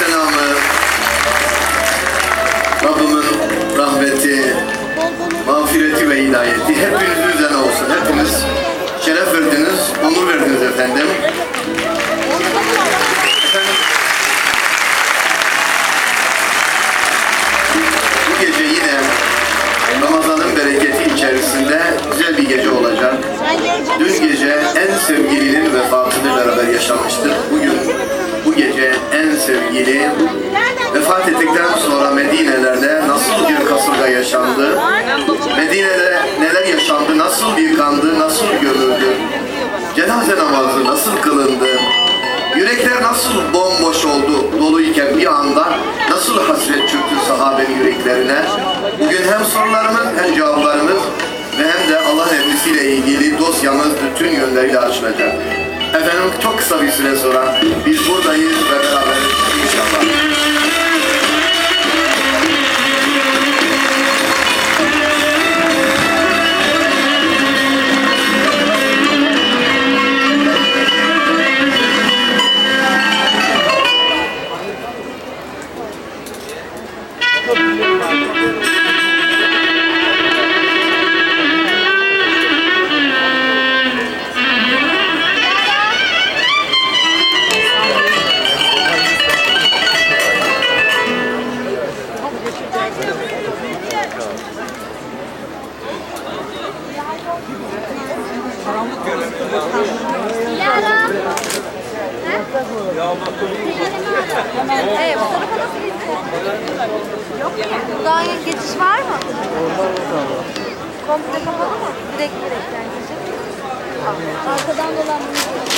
selamı, Rabbimin rahmeti, mağfireti ve hidayeti hepiniz üzerine olsun. Hepiniz şeref verdiniz, onur verdiniz efendim. Bu gece yine Ramazan'ın bereketi içerisinde güzel bir gece olacak. Dün gece en sevgilinin vefatını beraber yaşamıştık. Bu gece en sevgili vefat ettikten sonra Medine'lerde nasıl bir kasırga yaşandı, Medine'de neler yaşandı, nasıl yıkandı, nasıl gömüldü, cenaze namazı nasıl kılındı, yürekler nasıl bomboş oldu, doluyken bir anda nasıl hasret çöktü sahabenin yüreklerine. Bugün hem sorularımız hem cevaplarımız ve hem de Allah'ın emrisiyle ilgili dosyamız bütün yönleriyle açılacak. Efendim çok kısa bir süre sonra biz buradayız ve beraberiz inşallah. Yok mu? Buradan geçiş var mı? Komple kapalı mı? Direkt direkten geçiş. Arkadan dolanmış.